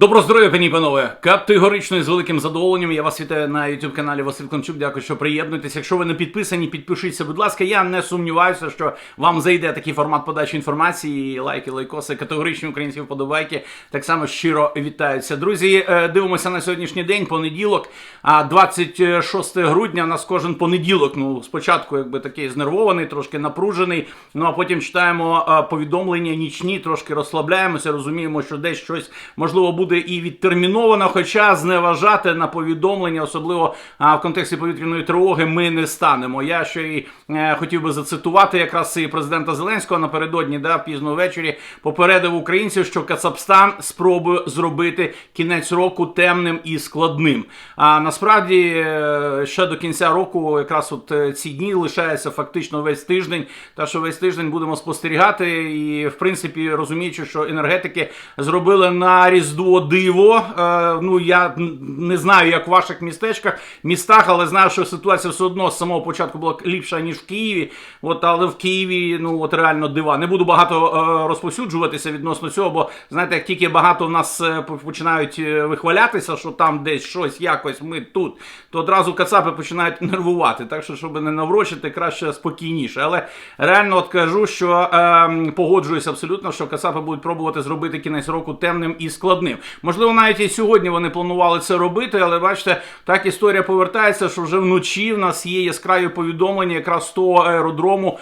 Добро здоров'я, пані панове! Категорично і з великим задоволенням. Я вас вітаю на youtube каналі Василь Кончук. Дякую, що приєднуєтесь. Якщо ви не підписані, підпишіться, будь ласка. Я не сумніваюся, що вам зайде такий формат подачі інформації. Лайки, лайкоси, категоричні українські вподобайки. Так само щиро вітаються. Друзі, е, дивимося на сьогоднішній день, понеділок, а 26 грудня. У нас кожен понеділок. Ну, спочатку, якби такий знервований, трошки напружений. Ну а потім читаємо е, повідомлення нічні, трошки розслабляємося, розуміємо, що десь щось можливо буде і відтерміновано, хоча зневажати на повідомлення, особливо в контексті повітряної тривоги, ми не станемо. Я ще й е, хотів би зацитувати якраз і президента Зеленського напередодні, да, пізно ввечері попередив українців, що Кацапстан спробує зробити кінець року темним і складним. А насправді е, ще до кінця року, якраз от е, ці дні лишається фактично весь тиждень. Та що весь тиждень будемо спостерігати, і в принципі розуміючи, що енергетики зробили на різдво диво. Е, ну я не знаю, як в ваших містечках, містах, але знаю, що ситуація все одно з самого початку була ліпша ніж в Києві. От але в Києві, ну от реально дива. Не буду багато е, розповсюджуватися відносно цього, бо знаєте, як тільки багато в нас е, починають вихвалятися, що там десь щось якось ми тут, то одразу кацапи починають нервувати. Так що, щоб не наврочити, краще спокійніше. Але реально от кажу, що е, погоджуюся абсолютно, що кацапи будуть пробувати зробити кінець року темним і складним. Можливо, навіть і сьогодні вони планували це робити, але бачите, так історія повертається, що вже вночі в нас є яскраві повідомлення якраз з того аеродрому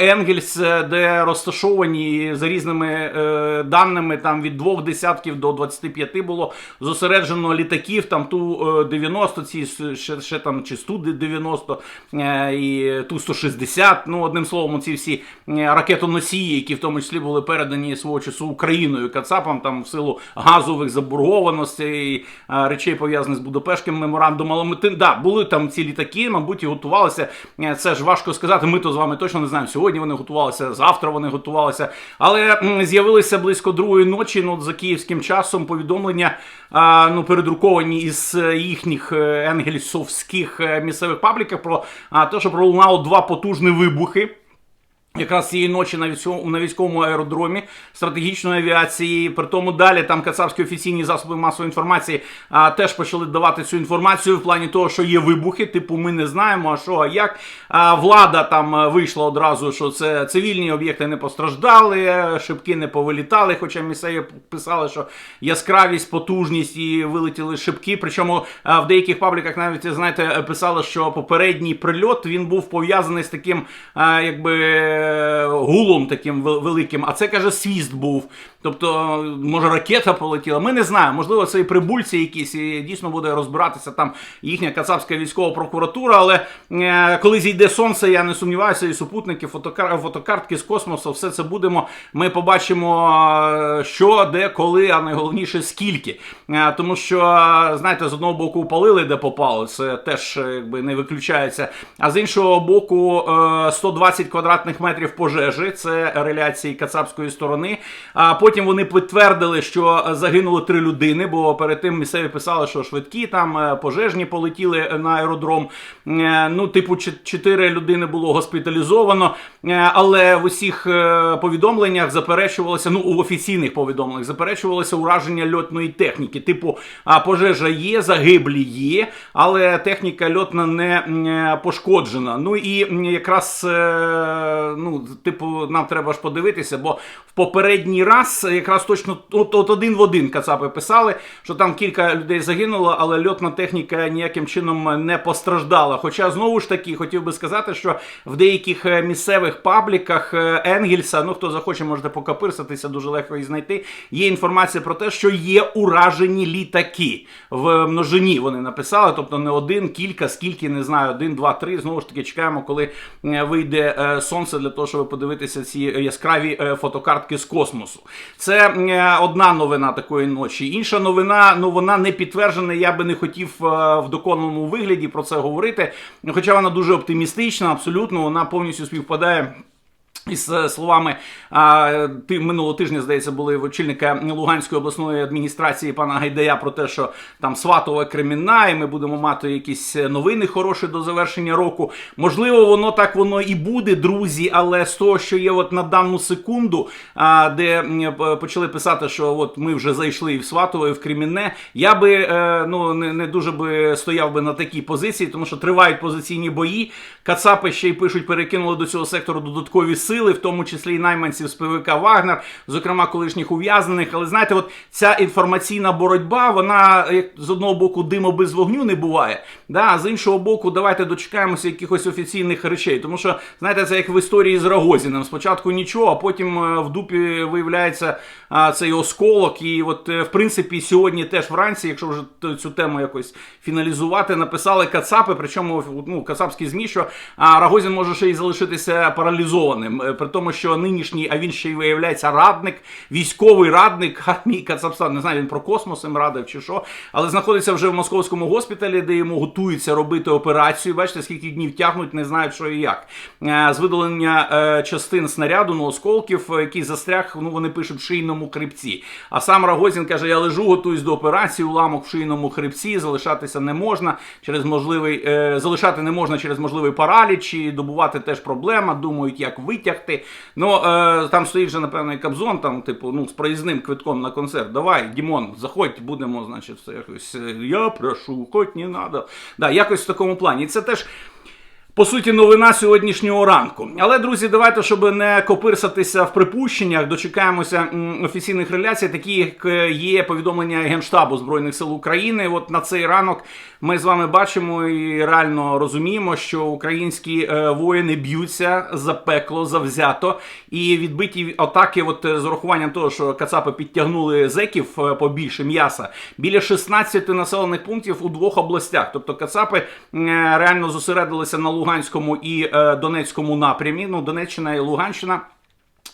Енгельс, е, де розташовані за різними е, даними там від двох десятків до 25 було зосереджено літаків, там ту е, 90, ці ще, ще там чи сту 90 е, і ту 160. Ну, одним словом, ці всі е, ракетоносії, які в тому числі були передані свого часу Україною Кацапам, там в силу газових заборгованостей, е, речей пов'язаних з Будапештським меморандумом. Але ми да, були там ці літаки, мабуть, і готувалися. Е, Це ж важко сказати. Ми то з вами точно не знаємо. Сьогодні вони готувалися, завтра вони готувалися. Але з'явилися близько другої ночі. Ну, за київським часом повідомлення ну, передруковані із е, їхніх е, енгельсовських е, місцевих пабліках про те, що пролунало два потужні вибухи. Якраз цієї ночі на військовому, на військовому аеродромі стратегічної авіації. При тому далі там кацапські офіційні засоби масової інформації а, теж почали давати цю інформацію в плані того, що є вибухи. Типу, ми не знаємо, а що, а як. А, влада там е, вийшла одразу, що це цивільні об'єкти не постраждали, е, шибки не повилітали. Хоча місцеві писали, що яскравість, потужність і вилетіли шибки. Причому а, в деяких пабліках навіть знаєте, е, писали, що попередній прильот він був пов'язаний з таким, а, якби е, гулом таким великим. А це каже свіст був. Тобто, може, ракета полетіла. Ми не знаємо. Можливо, це і прибульці якісь, і дійсно буде розбиратися там їхня кацапська військова прокуратура. Але е, коли зійде сонце, я не сумніваюся, і супутники, фотокар... фотокартки з космосу, все це будемо. Ми побачимо, е, що, де, коли, а найголовніше скільки. Е, Тому що, знаєте, з одного боку палили, де попало, це теж е, якби не виключається. А з іншого боку, е, 120 квадратних метрів пожежі, це реляції кацапської сторони. А потім вони підтвердили, що загинуло три людини, бо перед тим місцеві писали, що швидкі там е, пожежні полетіли на аеродром. Е, Ну, типу, чотири людини було госпіталізовано, Е, але в усіх повідомленнях заперечувалося, ну у офіційних повідомленнях заперечувалося ураження льотної техніки. Типу, пожежа є, загиблі є, але техніка льотна не пошкоджена. Ну і якраз ну, типу, нам треба ж подивитися, бо в попередній раз якраз точно от, от один в один Кацапи писали, що там кілька людей загинуло, але льотна техніка ніяким чином не постраждала. Хоча знову ж таки хотів би сказати, що в деяких е, місцевих пабліках е, Енгельса, ну хто захоче, можете покапирсатися, дуже легко її знайти. Є інформація про те, що є уражені літаки в множині. Вони написали, тобто не один, кілька, скільки не знаю, один, два, три. Знову ж таки, чекаємо, коли е, вийде сонце для того, щоб подивитися ці яскраві е, фотокартки з космосу. Це е, одна новина такої ночі. Інша новина, ну вона не підтверджена. Я би не хотів е, в доконаному вигляді про це говорити. Хоча вона дуже оптимістична, абсолютно, вона повністю співпадає. Із е, словами ти минулого тижня, здається, були в очільника Луганської обласної адміністрації пана Гайдая про те, що там сватова криміна, і ми будемо мати якісь новини хороші до завершення року. Можливо, воно так воно і буде, друзі. Але з того, що є от на дану секунду, де почали писати, що от ми вже зайшли і в Сватово, і в Кремінне, я би е, ну не, не дуже би стояв би на такій позиції, тому що тривають позиційні бої. Кацапи ще й пишуть, перекинули до цього сектору додаткові сили, в тому числі і найманців з ПВК Вагнер, зокрема колишніх ув'язнених. Але знаєте, от ця інформаційна боротьба, вона як з одного боку диму без вогню не буває. Да? А з іншого боку, давайте дочекаємося якихось офіційних речей. Тому що, знаєте, це як в історії з Рогозіним. Спочатку нічого, а потім е, в дупі виявляється а, цей осколок. І от, е, в принципі, сьогодні теж вранці, якщо вже цю тему якось фіналізувати, написали Кацапи, причому ну, кацапські ЗМІ, що а, Рогозін може ще й залишитися паралізованим. Е, При тому, що нинішній, а він ще й виявляється радник, військовий радник армії Кацапстан. Не знаю, він про космос їм радив чи що, але знаходиться вже в московському госпіталі, де йому готуються робити операцію. Бачите, скільки днів тягнуть, не знають, що і як. Е, З видалення е, частин снаряду, ну, осколків, який застряг, ну вони пишуть в шийному хребці. А сам Рогозін каже: я лежу, готуюсь до операції, уламок в шийному хребці, залишатися не можна через можливий, залишати не можна через можливий параліч, і добувати теж проблема. Думають, як витягти. Ну е, там стоїть вже напевно і Кобзон, там, типу, ну, з проїзним квитком на концерт. Давай, Дімон, заходь, будемо, значить, все якось. е, Я прошу, хоч не надо. Да, якось в такому плані. І це теж. По суті, новина сьогоднішнього ранку. Але, друзі, давайте, щоб не копирсатися в припущеннях, дочекаємося офіційних реляцій, такі як е, є повідомлення Генштабу Збройних сил України. От на цей ранок ми з вами бачимо і реально розуміємо, що українські е, воїни б'ються за пекло завзято, і відбиті атаки, от з урахуванням того, що Кацапи підтягнули зеків е, побільше м'яса, біля 16 населених пунктів у двох областях. Тобто Кацапи реально зосередилися на Луганському і е, Донецькому напрямі. Ну, Донеччина і Луганщина.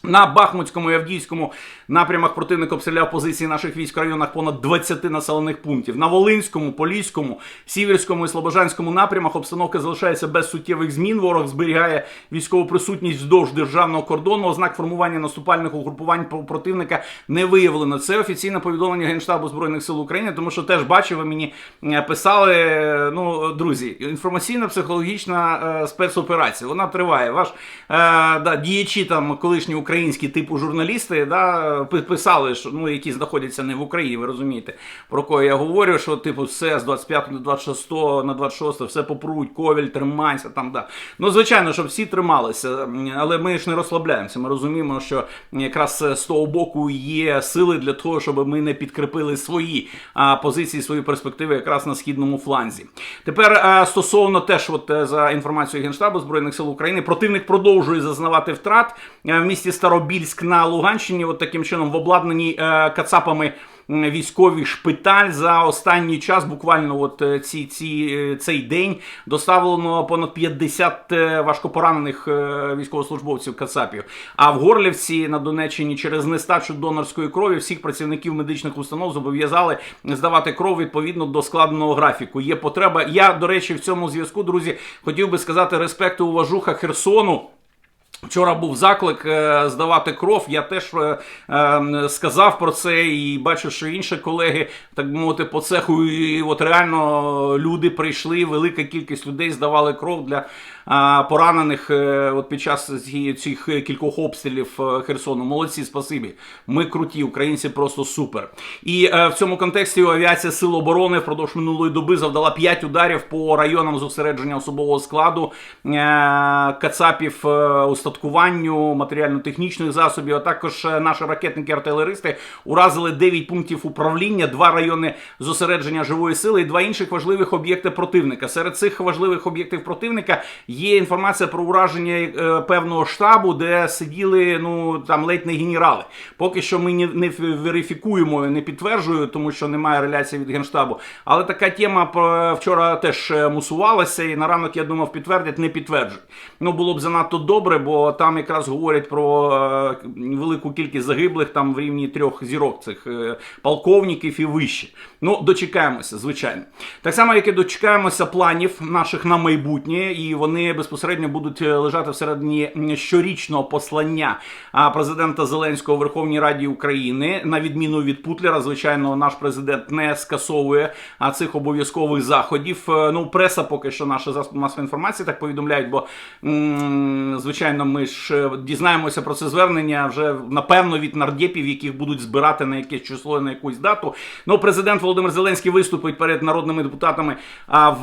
На Бахмутському і Авдіївському напрямах противник обстріляв позиції наших військ в районах понад 20 населених пунктів. На Волинському, Поліському, Сіверському і Слобожанському напрямах обстановка залишається без суттєвих змін. Ворог зберігає військову присутність вздовж державного кордону. Ознак формування наступальних угрупувань про- противника не виявлено. Це офіційне повідомлення Генштабу Збройних сил України, тому що теж бачив, ви мені е, писали. е, Ну, друзі, інформаційно-психологічна е, спецоперація. Вона триває. Ваш да, діячі там колишні українські типу журналісти да, писали, що ну які знаходяться не в Україні, ви розумієте, про кого я говорю, що типу все з 25 до 26 на 26 все попруть, ковіль, тримайся там. Да. Ну, звичайно, щоб всі трималися, але ми ж не розслабляємося. Ми розуміємо, що якраз з того боку є сили для того, щоб ми не підкріпили свої а, позиції, свої перспективи якраз на східному фланзі. Тепер е, стосовно теж, от е, за інформацією Генштабу Збройних сил України, противник продовжує зазнавати втрат Е, в місті Старобільськ на Луганщині. От таким чином в обладнаній е, кацапами. Військовий шпиталь за останній час, буквально от е, ці, ці, е, цей день, доставлено понад 50 е, важкопоранених військовослужбовців Кацапів. А в Горлівці на Донеччині через нестачу донорської крові всіх працівників медичних установ зобов'язали здавати кров відповідно до складеного графіку. Є потреба. Я, до речі, в цьому зв'язку, друзі, хотів би сказати респекту уважуха Херсону. Вчора був заклик е, здавати кров. Я теж е, е, сказав про це і бачу, що інші колеги, так би мовити, по цеху, і от реально люди прийшли, велика кількість людей здавали кров для поранених е, от під час цих кількох обстрілів е, Херсону. Молодці, спасибі. Ми круті, українці просто супер. І е, в цьому контексті авіація Сил оборони впродовж минулої доби завдала 5 ударів по районам зосередження особового складу Кацапів, устаткуванню, матеріально-технічних засобів, а також наші ракетники-артилеристи уразили 9 пунктів управління, два райони зосередження живої сили і два інших важливих об'єкти противника. Серед цих важливих об'єктів противника є інформація про ураження е, певного штабу, де сиділи ну там ледь не генерали. Поки що ми не, верифікуємо, не підтверджую, тому що немає реляції від генштабу. Але така тема вчора теж е, мусувалася, і на ранок я думав, підтвердять, не підтверджують. Ну було б занадто добре, бо там якраз говорять про е, велику кількість загиблих там в рівні трьох зірок цих е, полковників і вище. Ну, дочекаємося, звичайно. Так само, як і дочекаємося планів наших на майбутнє, і вони безпосередньо будуть е, лежати всередині щорічного послання президента Зеленського у Верховній Раді України. На відміну від Путлера, звичайно, наш президент не скасовує цих обов'язкових заходів. Е, Ну, преса поки що наша засоби масової інформації так повідомляють, бо звичайно, ми ж е, дізнаємося про це звернення вже напевно від нардепів, яких будуть збирати на якесь число на якусь дату. Ну, президент Володимир Зеленський виступить перед народними депутатами в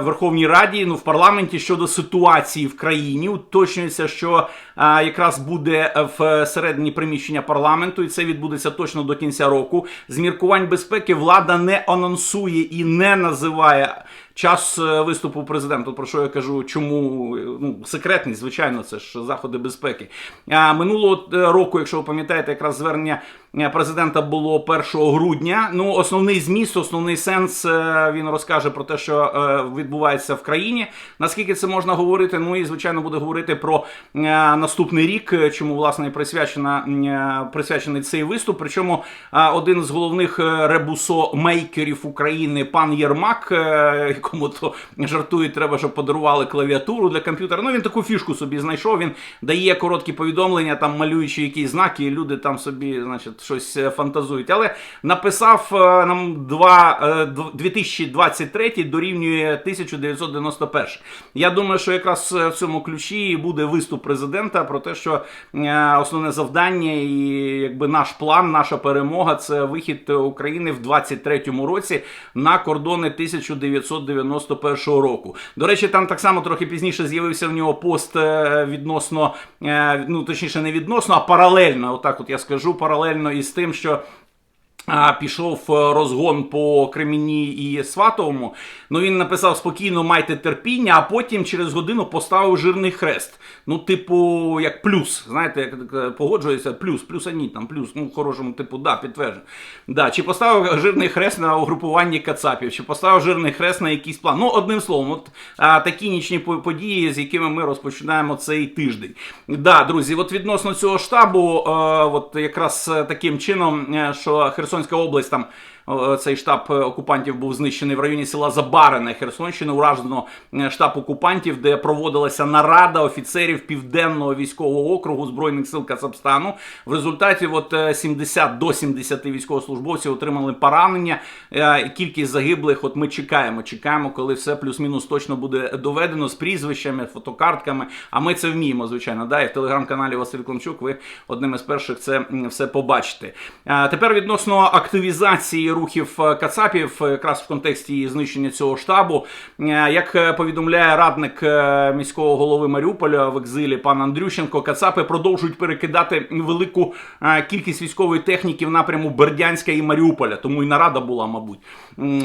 Верховній Раді, ну в парламенті щодо ситуації в країні. Уточнюється, що а, якраз буде в середині приміщення парламенту, і це відбудеться точно до кінця року. З міркувань безпеки влада не анонсує і не називає. Час е, виступу президента, про що я кажу, чому е, ну, секретність, звичайно, це ж заходи безпеки. А минулого е, року, якщо ви пам'ятаєте, якраз звернення е, президента було 1 грудня. Ну, основний зміст, основний сенс е, він розкаже про те, що е, відбувається в країні. Наскільки це можна говорити? Ну і звичайно буде говорити про е, наступний рік, е, чому власне присвячена е, присвячений цей виступ. Причому е, один з головних е, ребусомейкерів України, пан Єрмак, е, якому то жартують, треба, щоб подарували клавіатуру для комп'ютера. Ну він таку фішку собі знайшов. Він дає короткі повідомлення, там малюючи якісь знаки, і люди там собі, значить, щось е, фантазують. Але написав е, нам два, е, 2023 дорівнює 1991. Я думаю, що якраз в цьому ключі буде виступ президента про те, що основне завдання і якби наш план, наша перемога це вихід України в 23-му році на кордони 1991 року. До речі, там так само трохи пізніше з'явився в нього пост відносно, ну точніше, не відносно, а паралельно. Отак, от я скажу, паралельно із тим, що. А, пішов е, розгон по Креміні і Сватовому. Ну він написав спокійно, майте терпіння, а потім через годину поставив жирний хрест. Ну, типу, як плюс. Знаєте, як е, погоджується, плюс, плюс ані, там плюс, ну в хорошому, типу, да, підтверджую. Да, чи поставив жирний хрест на угрупуванні Кацапів, чи поставив жирний хрест на якийсь план. Ну, одним словом, от а, такі нічні події, з якими ми розпочинаємо цей тиждень. Да, друзі, от відносно цього штабу, е, от якраз таким чином, що Херсонська область там. Е, Цей штаб е, окупантів був знищений в районі села Забарине Херсонщини. Уражено е, штаб окупантів, де проводилася нарада офіцерів південного військового округу збройних сил Казахстану. В результаті от е, 70 до 70 військовослужбовців отримали поранення. Кількість загиблих. От ми чекаємо. Чекаємо, коли все плюс-мінус точно буде доведено з прізвищами, фотокартками. А ми це вміємо, звичайно. Да, і в телеграм-каналі Василь Климчук ви одним із перших це все побачите. Тепер відносно активізації рухів е, Кацапів, е, якраз в контексті знищення цього штабу. Е, Як повідомляє радник міського голови Маріуполя в екзилі пан Андрющенко, Кацапи продовжують перекидати велику кількість військової техніки в напряму Бердянська і Маріуполя. Тому і нарада була, мабуть.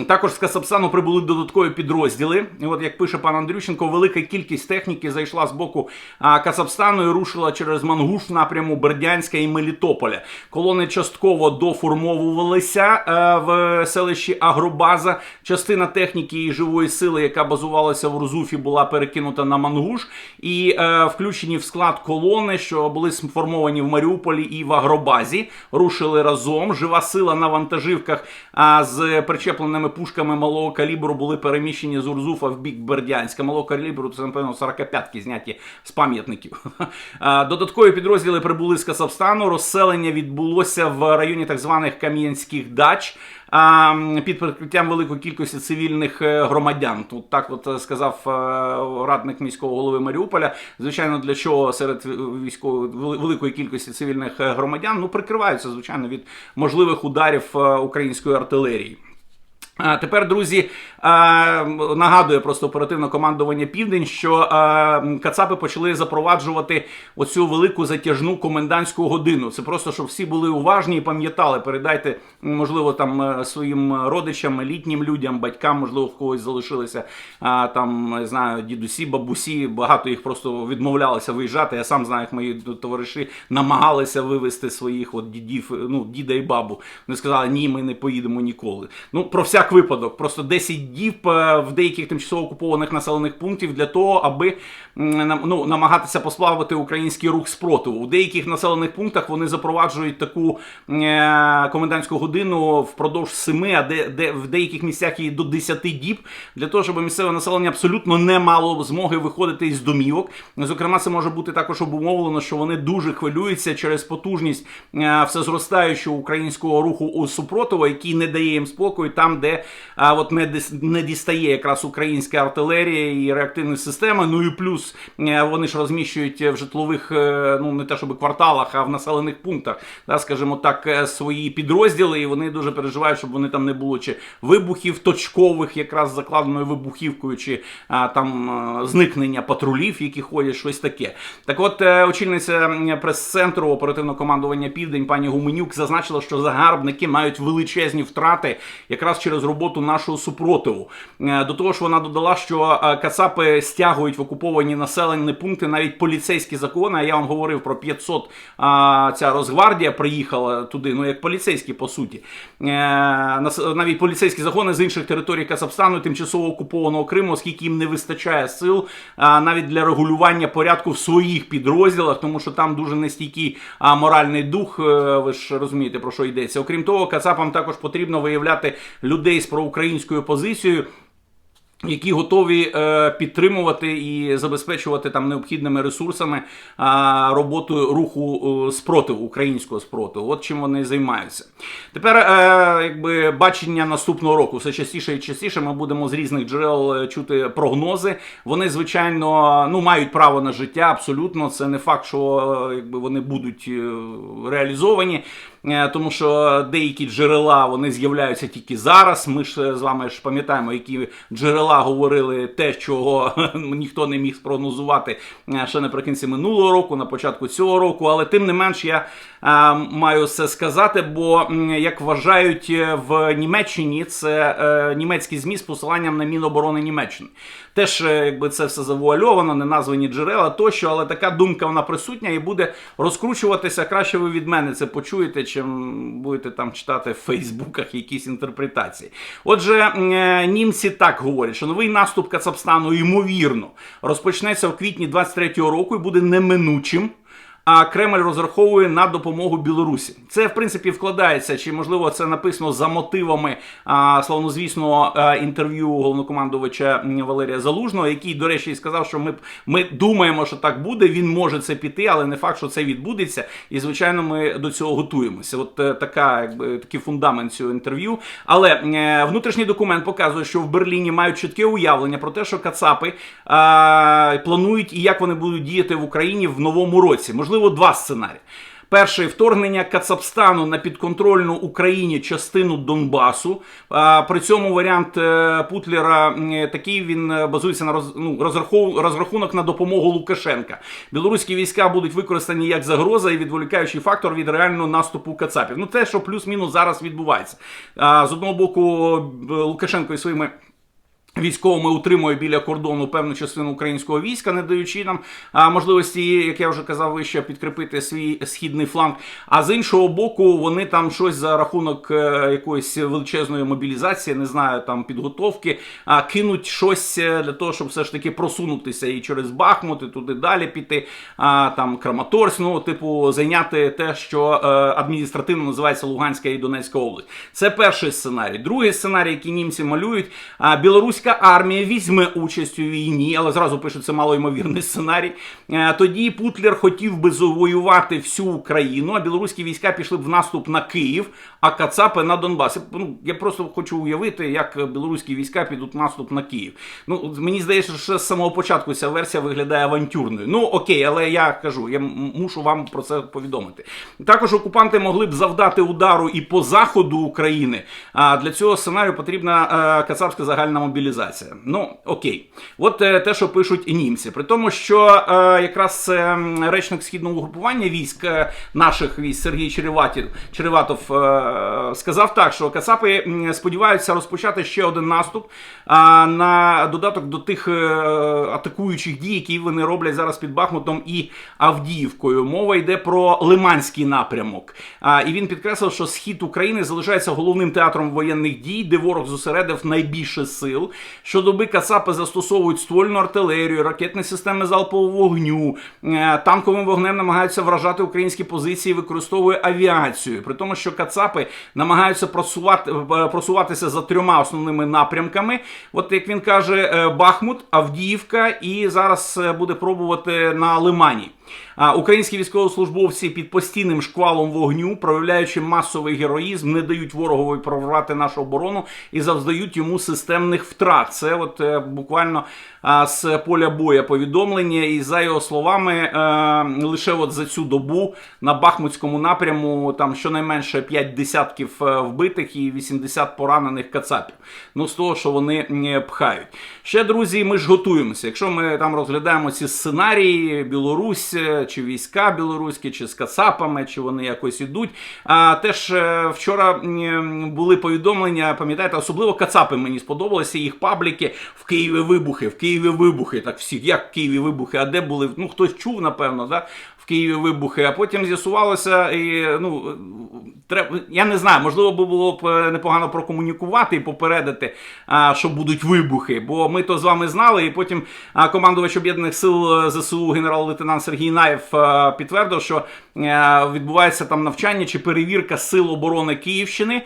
Також з Касапсану прибули додаткові підрозділи. І от як пише пан Андрющенко, велика кількість техніки зайшла з боку Касапстану і рушила через Мангуш в напряму Бердянська і Мелітополя. Колони частково доформовувалися в селищі Агробаза. Частина техніки і живої сили, яка базувалася в Рузуфі, була перекинута на Мангуш і е, включені в склад колони, що були сформовані в Маріуполі і в Агробазі. Рушили разом. Жива сила на вантажівках а, з причепленими пушками малого калібру були переміщені з Урзуфа в бік Бердянська. Малого калібру це, напевно, 45-ки зняті з пам'ятників. Додаткові підрозділи прибули з Казахстану. Розселення відбулося в районі так званих Кам'янських дач. Під прикриттям великої кількості цивільних е, громадян. Тут так от е, сказав е, радник міського голови Маріуполя. Звичайно, для чого серед військової великої кількості цивільних громадян ну прикриваються, звичайно, від можливих ударів української артилерії. Тепер, друзі, нагадує просто оперативне командування Південь, що Кацапи почали запроваджувати оцю велику затяжну комендантську годину. Це просто щоб всі були уважні і пам'ятали. Передайте, можливо, там е, своїм родичам, літнім людям, батькам, можливо, в когось залишилися там, не знаю, дідусі, бабусі. Багато їх просто відмовлялися виїжджати. Я сам знаю, як мої товариші намагалися вивезти своїх от дідів, ну діда і бабу. Вони сказали, ні, ми не поїдемо ніколи. Ну про всяк всяк випадок, просто 10 діб е, в деяких тимчасово окупованих населених пунктів для того, аби ну, намагатися послабити український рух спротиву. У деяких населених пунктах вони запроваджують таку е, комендантську годину впродовж 7, а де, де в деяких місцях і до 10 діб, для того, щоб місцеве населення абсолютно не мало змоги виходити із домівок. Зокрема, це може бути також обумовлено, що вони дуже хвилюються через потужність е, всезростаючого українського руху у супротиву, який не дає їм спокою, там, де а, от не, не дістає якраз українська артилерія і реактивні системи. Ну і плюс е, вони ж розміщують в житлових, е, ну не те щоб кварталах, а в населених пунктах, да, скажімо так, е, свої підрозділи, і вони дуже переживають, щоб вони там не було чи вибухів точкових, якраз закладеною вибухівкою, чи а, там зникнення патрулів, які ходять, щось таке. Так от, очільниця прес-центру оперативного командування Південь пані Гуменюк зазначила, що загарбники мають величезні втрати якраз через роботу нашого супротиву. Е, До того ж, вона додала, що е, кацапи стягують в окуповані населені пункти навіть поліцейські закони. А я вам говорив про 500, ця Росгвардія приїхала туди, ну як поліцейські по суті. Е, Навіть поліцейські закони з інших територій Казахстану, тимчасово окупованого Криму, оскільки їм не вистачає сил навіть для регулювання порядку в своїх підрозділах, тому що там дуже нестійкий моральний дух. Ви ж розумієте про що йдеться. Окрім того, кацапам також потрібно виявляти людей з проукраїнською позицією. Які готові е, підтримувати і забезпечувати там необхідними ресурсами а, роботу руху е, спротиву українського спротиву. От чим вони займаються. Тепер, е, якби бачення наступного року все частіше і частіше ми будемо з різних джерел е, чути прогнози. Вони, звичайно, ну мають право на життя. Абсолютно, це не факт, що е, якби вони будуть е, реалізовані. Е, Тому що деякі джерела вони з'являються тільки зараз. Ми ж е, з вами ж пам'ятаємо, які джерела говорили те, чого ніхто не міг спрогнозувати е, ще наприкінці минулого року, на початку цього року. Але тим не менш я маю це сказати, бо як вважають в Німеччині, це німецькі змі з посиланням на Міноборони Німеччини. Теж е, якби це все завуальовано, не названі джерела тощо, але така думка вона присутня і буде розкручуватися. Краще ви від мене це почуєте, чим будете там читати в Фейсбуках якісь інтерпретації. Отже, е, німці так говорять, що новий наступ Кацапстану ймовірно розпочнеться в квітні 23-го року і буде неминучим. А Кремль розраховує на допомогу Білорусі. Це в принципі вкладається, чи можливо це написано за мотивами а, славнозвісного а, інтерв'ю головнокомандувача Валерія Залужного, який, до речі, сказав, що ми, ми думаємо, що так буде. Він може це піти, але не факт, що це відбудеться. І звичайно, ми до цього готуємося. От е, така, якби такий фундамент цього інтерв'ю. Але е, внутрішній документ показує, що в Берліні мають чітке уявлення про те, що Кацапи а, планують і як вони будуть діяти в Україні в новому році. Можливо, два сценарії. Перший вторгнення Кацапстану на підконтрольну Україні частину Донбасу. При цьому варіант е, Путлера такий він е, базується на роз, ну, розрахунок на допомогу Лукашенка. Білоруські війська будуть використані як загроза і відволікаючий фактор від реального наступу Кацапів. Ну те, що плюс-мінус зараз відбувається. З одного боку, Лукашенко і своїми. Військовими утримує біля кордону певну частину українського війська, не даючи нам можливості, як я вже казав вище, підкріпити свій східний фланг. А з іншого боку, вони там щось за рахунок е, якоїсь величезної мобілізації, не знаю, там підготовки, а, кинуть щось е, для того, щоб все ж таки просунутися і через Бахмут, і туди далі піти. А, там Краматорськ, ну, типу, зайняти те, що е, адміністративно називається Луганська і Донецька область. Це перший сценарій. Другий сценарій, який німці малюють, а, білоруська армія візьме участь у війні, але зразу пишуть, це малоймовірний сценарій. Е, Тоді Путлер хотів би завоювати всю Україну, а білоруські війська пішли б в наступ на Київ, а Кацапи на Донбас. Ну, я просто хочу уявити, як білоруські війська підуть в наступ на Київ. Ну, мені здається, що з самого початку ця версія виглядає авантюрною. Ну окей, але я кажу, я мушу вам про це повідомити. Також окупанти могли б завдати удару і по заходу України. А для цього сценарію потрібна е, кацапська загальна мобілізація. Цивілізація. Ну окей, от е, те, що пишуть німці, при тому, що е, якраз е, речник східного групування військ наших військ Сергій Череватів, Череватов сказав так, що Кацапи сподіваються розпочати ще один наступ на додаток до тих атакуючих дій, які вони роблять зараз під Бахмутом і Авдіївкою. Мова йде про Лиманський напрямок. І він підкреслив, що схід України залишається головним театром воєнних дій, де ворог зосередив найбільше сил. Щодоби Кацапи застосовують ствольну артилерію, ракетні системи залпового вогню, е, танковим вогнем намагаються вражати українські позиції, використовує авіацію. При тому, що Кацапи намагаються просувати, е, просуватися за трьома основними напрямками. От як він каже, е, Бахмут, Авдіївка, і зараз буде пробувати на Лимані. А українські військовослужбовці під постійним шквалом вогню, проявляючи масовий героїзм, не дають ворогові прорвати нашу оборону і завдають йому системних втрат. Це от е, буквально з поля боя повідомлення. І за його словами, е, лише от за цю добу на Бахмутському напряму там щонайменше 5 десятків е, вбитих і 80 поранених кацапів. Ну з того, що вони пхають. Ще друзі, ми ж готуємося. Якщо ми там розглядаємо ці сценарії, Білорусь чи війська білоруські, чи з кацапами, чи вони якось ідуть. А теж вчора були повідомлення, пам'ятаєте, особливо кацапи мені сподобалися їх пабліки в Києві вибухи, в Києві вибухи. Так всі, як в Києві вибухи, а де були? Ну хтось чув, напевно, да? Києві вибухи, а потім з'ясувалося, ну треба, я не знаю, можливо, було б е, непогано прокомунікувати і попередити, що будуть вибухи. Бо ми то з вами знали, і потім командувач об'єднаних сил е, ЗСУ генерал-лейтенант Сергій Наєв е, підтвердив, що відбувається там навчання чи перевірка сил оборони Київщини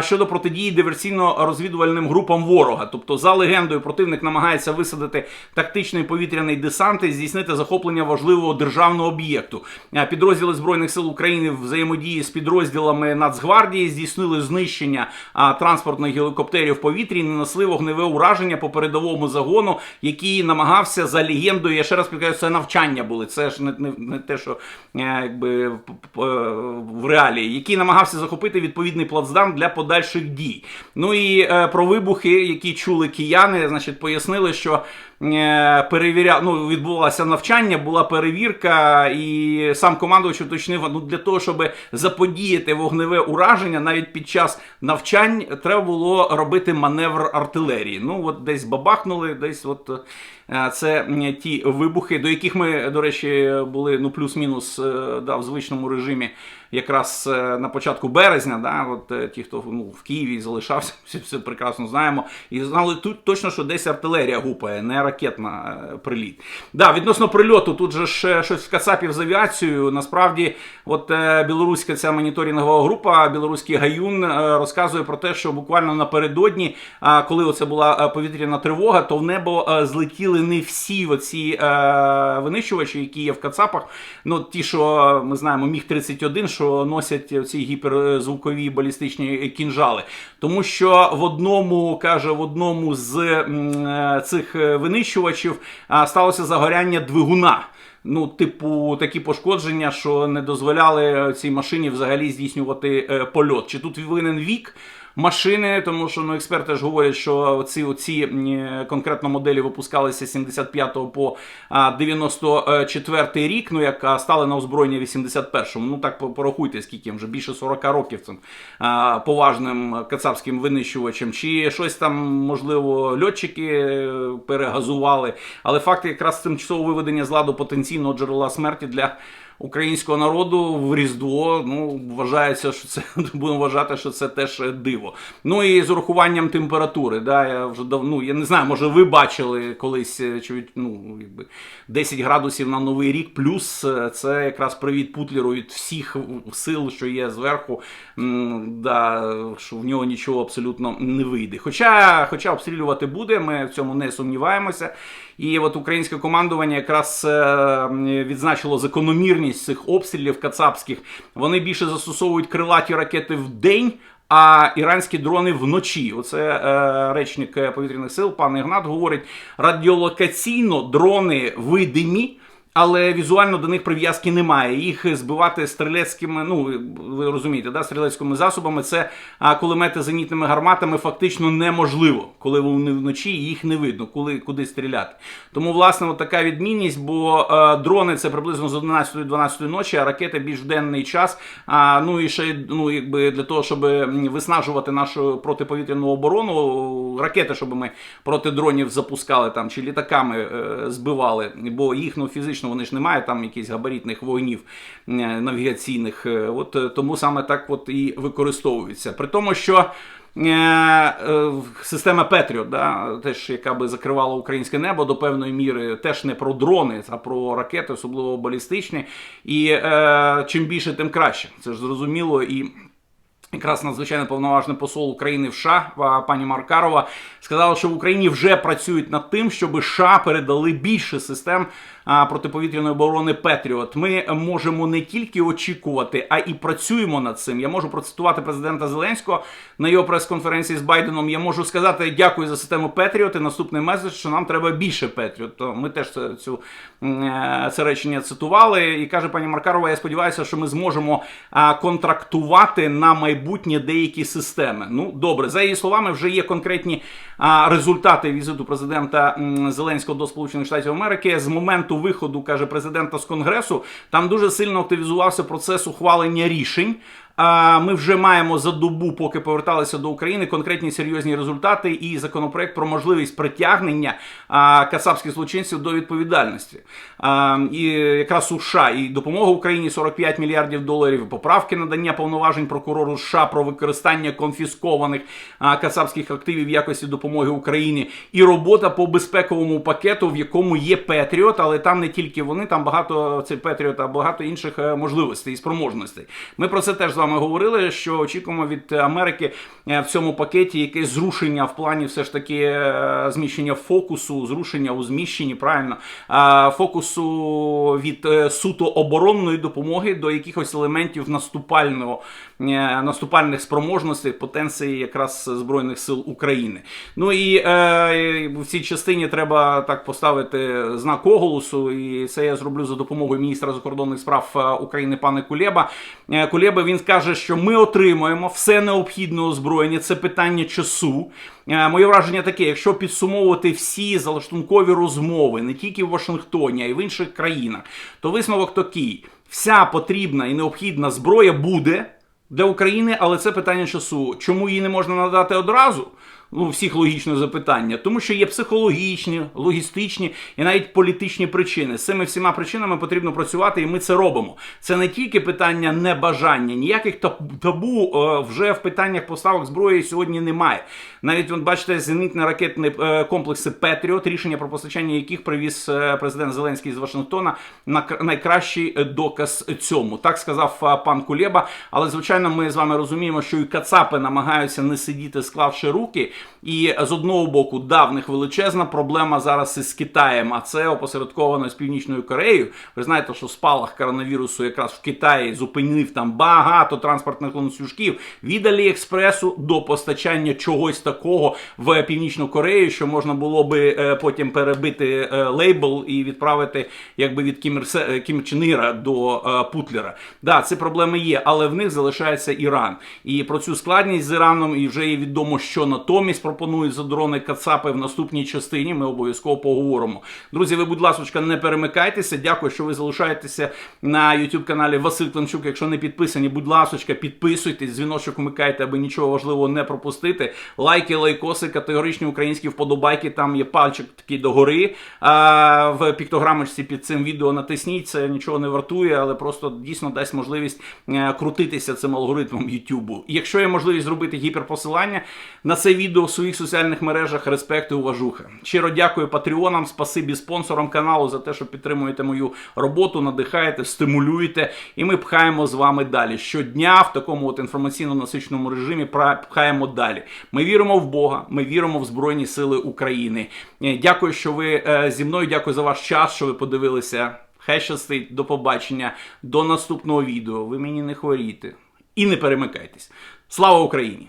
щодо протидії диверсійно-розвідувальним групам ворога. Тобто, за легендою, противник намагається висадити тактичний повітряний десант і здійснити захоплення важливого державного об'єкту. Е, Підрозділи збройних сил України взаємодії з підрозділами Нацгвардії здійснили знищення транспортних гелікоптерів в повітрі і нанесли вогневе ураження по передовому загону, який намагався за легендою. Я ще раз підкажу, це навчання були. Це ж не, не, не те, що е, якби е, в реалії, який намагався захопити відповідний плацдарм для подальших дій. Ну і е, про вибухи, які чули кияни, значить, пояснили, що е, перевіря... ну, відбувалося навчання, була перевірка, і сам командувач уточнив, ну для того, щоб заподіяти вогневе ураження, навіть під час навчань треба було робити маневр артилерії. Ну, от десь бабахнули, десь от. Е, Це ті вибухи, до яких ми, до речі, були ну плюс-мінус е, да, в звичному режимі якраз е, на початку березня. Да, от ті, хто ну, в Києві залишався, всі все прекрасно знаємо. І знали тут точно, що десь артилерія гупає, не ракетна приліт. Да, відносно прильоту, тут же ж щось в Кацапів з авіацією. Насправді, от білоруська ця моніторингова група, білоруський гаюн розказує про те, що буквально напередодні, коли оце була повітряна тривога, то в небо е, не всі оці е, винищувачі, які є в Кацапах. Ну, ті, що ми знаємо, міг 31 що носять ці гіперзвукові балістичні кінжали. Тому що в одному каже, в одному з е, цих е, винищувачів а, сталося загоряння двигуна. Ну, типу, такі пошкодження, що не дозволяли цій машині взагалі здійснювати е, польот. Чи тут винен вік? Машини, тому що ну, експерти ж говорять, що ці оці конкретно моделі випускалися з 75 по а, 94 рік, ну як стали на озброєння в 81-му. Ну так порахуйте, скільки вже більше 40 років цим поважним кацапським винищувачем. Чи щось там, можливо, льотчики е, перегазували. Але факт якраз тимчасового виведення з ладу потенційного джерела смерті для українського народу в Різдво. Ну, вважається, що це будемо вважати, що це теж диво. Ну і з урахуванням температури. Да, я вже давно, я не знаю, може ви бачили колись е, чи ну, якби 10 градусів на новий рік, плюс е, це якраз привіт Путлеру від всіх сил, що є зверху. Да, що в нього нічого абсолютно не вийде. Хоча, хоча обстрілювати буде, ми в цьому не сумніваємося. І от українське командування якраз е, відзначило закономірність цих обстрілів кацапських. Вони більше застосовують крилаті ракети в день. А іранські дрони вночі. Оце е, речник е, повітряних сил, пан Ігнат говорить: радіолокаційно дрони видимі. Але візуально до них прив'язки немає. Їх збивати стрілецькими, ну ви розумієте, да, стрілецькими засобами це а, кулемети зенітними гарматами фактично неможливо, коли вони вночі їх не видно, коли куди стріляти. Тому, власне, от така відмінність, бо е, дрони це приблизно з 11-12 ночі, а ракети більш в денний час. А, ну і ще ну, якби для того, щоб виснажувати нашу протиповітряну оборону, ракети, щоб ми проти дронів запускали там чи літаками е, збивали, бо їх ну фізично вони ж не мають там якихось габаритних вогнів е, навігаційних. Е, От е, тому саме так от і використовуються. При тому, що. Система Петріот, да, теж яка би закривала українське небо до певної міри, теж не про дрони, а про ракети, особливо балістичні. І е, чим більше, тим краще. Це ж зрозуміло. І Якраз надзвичайно повноважний посол України в США, пані Маркарова, сказала, що в Україні вже працюють над тим, щоб США передали більше систем протиповітряної оборони Петріот. Ми можемо не тільки очікувати, а і працюємо над цим. Я можу процитувати президента Зеленського на його прес-конференції з Байденом. Я можу сказати дякую за систему Петріот. І наступний меседж, що нам треба більше Петріот. То ми теж це, цю е, це речення цитували. І каже пані Маркарова: я сподіваюся, що ми зможемо контрактувати на майбутнє деякі системи. Ну добре, за її словами, вже є конкретні результати візиту президента Зеленського до Сполучених Штатів Америки. З моменту виходу каже президента з конгресу, там дуже сильно активізувався процес ухвалення рішень. Ми вже маємо за добу, поки поверталися до України, конкретні серйозні результати і законопроект про можливість притягнення а, кацапських злочинців до відповідальності. І якраз США і допомога Україні 45 мільярдів доларів, поправки надання повноважень прокурору США про використання конфіскованих а, кацапських активів в якості допомоги Україні, і робота по безпековому пакету, в якому є Петріот, але там не тільки вони, там багато цей Петріот, а багато інших е, можливостей і спроможностей. Ми про це теж з вами говорили. Що очікуємо від Америки е, в цьому пакеті якесь зрушення в плані, все ж таки, е, зміщення фокусу, зрушення у зміщенні, правильно фокусу від е, суто оборонної допомоги до якихось елементів наступального наступальних спроможностей, потенції якраз збройних сил України. Ну і в цій частині треба так поставити знак оголосу, і це я зроблю за допомогою міністра закордонних справ України пана Кулеба. Е, Кулеба він каже, що ми отримуємо все необхідне озброєння. Це питання часу. Е, Моє враження таке: якщо підсумовувати всі залаштункові розмови не тільки в Вашингтоні, а й в інших країнах, то висновок такий: вся потрібна і необхідна зброя буде для України, але це питання часу. Чому її не можна надати одразу? Ну, всіх логічне запитання, тому що є психологічні, логістичні і навіть політичні причини. З цими всіма причинами потрібно працювати, і ми це робимо. Це не тільки питання небажання, ніяких табу е, вже в питаннях поставок зброї сьогодні немає. Навіть от бачите, зенітні ракетні е, комплекси Петріот, рішення про постачання яких привіз е, президент Зеленський з Вашингтона, на найкращий доказ цьому. Так сказав пан Кулеба. Але звичайно, ми з вами розуміємо, що і Кацапи намагаються не сидіти, склавши руки. І з одного боку, да, в них величезна проблема зараз із Китаєм, а це опосередковано з Північною Кореєю. Ви знаєте, що спалах коронавірусу якраз в Китаї зупинив там багато транспортних ланцюжків від Аліекспресу до постачання чогось такого в Північну Корею, що можна було би е, потім перебити е, лейбл і відправити якби від Кім, Ір Се- е, Кім Чен Іра до е, Путлера. Да, ці проблеми є, але в них залишається Іран. І про цю складність з Іраном і вже є відомо, що натомість пропонують за дрони Кацапи в наступній частині. Ми обов'язково поговоримо. Друзі, ви, будь ласка, не перемикайтеся. Дякую, що ви залишаєтеся на youtube каналі Василь Климчук. Якщо не підписані, будь ласка, підписуйтесь, дзвіночок вмикайте, аби нічого важливого не пропустити. Лайки, лайкоси, категоричні українські вподобайки. Там є пальчик такий догори. А в піктограмочці під цим відео натисніть. Це нічого не вартує, але просто дійсно дасть можливість е, крутитися цим алгоритмом YouTube. Якщо є можливість зробити гіперпосилання на це відео в своїх соціальних мережах, респект і уважуха. Щиро дякую патреонам, спасибі спонсорам каналу за те, що підтримуєте мою роботу, надихаєте, стимулюєте, і ми пхаємо з вами далі. Щодня в такому от інформаційно насиченому режимі пхаємо далі. Ми віримо в Бога, ми віримо в Збройні Сили України. Е, Дякую, що ви е, зі мною. Дякую за ваш час, що ви подивилися. Хай щастить, до побачення, до наступного відео. Ви мені не хворійте і не перемикайтесь. Слава Україні!